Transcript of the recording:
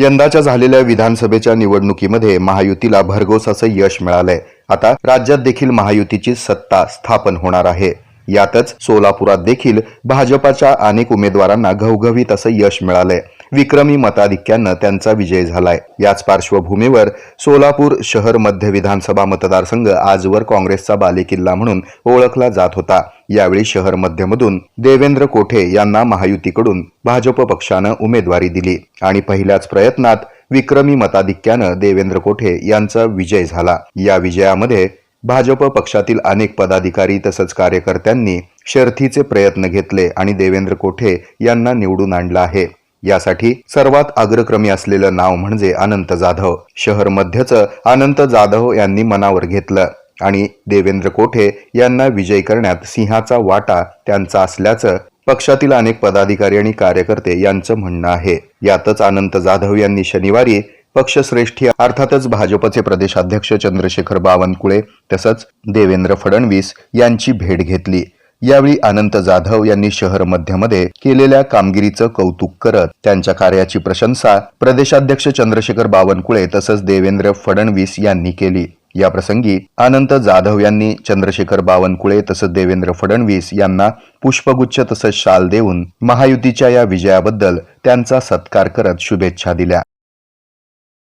यंदाच्या झालेल्या विधानसभेच्या निवडणुकीमध्ये महायुतीला भरघोस असं यश मिळालंय. आता राज्यात देखील महायुतीची सत्ता स्थापन होणार आहे. यातच सोलापुरात देखील भाजपाच्या अनेक उमेदवारांना घवघवीत असं यश मिळालंय. विक्रमी मताधिक्यानं त्यांचा विजय झालाय. याच पार्श्वभूमीवर सोलापूर शहर मध्य विधानसभा मतदारसंघ आजवर काँग्रेसचा बालेकिल्ला म्हणून ओळखला जात होता. यावेळी शहर मध्यमधून देवेंद्र कोठे यांना महायुतीकडून भाजप पक्षानं उमेदवारी दिली आणि पहिल्याच प्रयत्नात विक्रमी मताधिक्यानं देवेंद्र कोठे यांचा विजय झाला. या विजयामध्ये भाजप पक्षातील अनेक पदाधिकारी तसंच कार्यकर्त्यांनी शर्थीचे प्रयत्न घेतले आणि देवेंद्र कोठे यांना निवडून आणलं आहे. यासाठी सर्वात अग्रक्रमी असलेलं नाव म्हणजे अनंत जाधव. शहर मध्यचं अनंत जाधव यांनी मनावर घेतलं आणि देवेंद्र कोठे यांना विजयी करण्यात सिंहाचा वाटा त्यांचा असल्याचं पक्षातील अनेक पदाधिकारी आणि कार्यकर्ते यांचं म्हणणं आहे. यातच अनंत जाधव यांनी शनिवारी पक्षश्रेष्ठी अर्थातच भाजपचे प्रदेशाध्यक्ष चंद्रशेखर बावनकुळे तसंच देवेंद्र फडणवीस यांची भेट घेतली. यावेळी अनंत जाधव यांनी शहर मध्यमध्ये केलेल्या कामगिरीचं कौतुक करत त्यांच्या कार्याची प्रशंसा प्रदेशाध्यक्ष चंद्रशेखर बावनकुळे तसंच देवेंद्र फडणवीस यांनी केली. या प्रसंगी अनंत जाधव यांनी चंद्रशेखर बावनकुळे तसंच देवेंद्र फडणवीस यांना पुष्पगुच्छ तसंच शाल देऊन महायुतीच्या या विजयाबद्दल त्यांचा सत्कार करत शुभेच्छा दिल्या.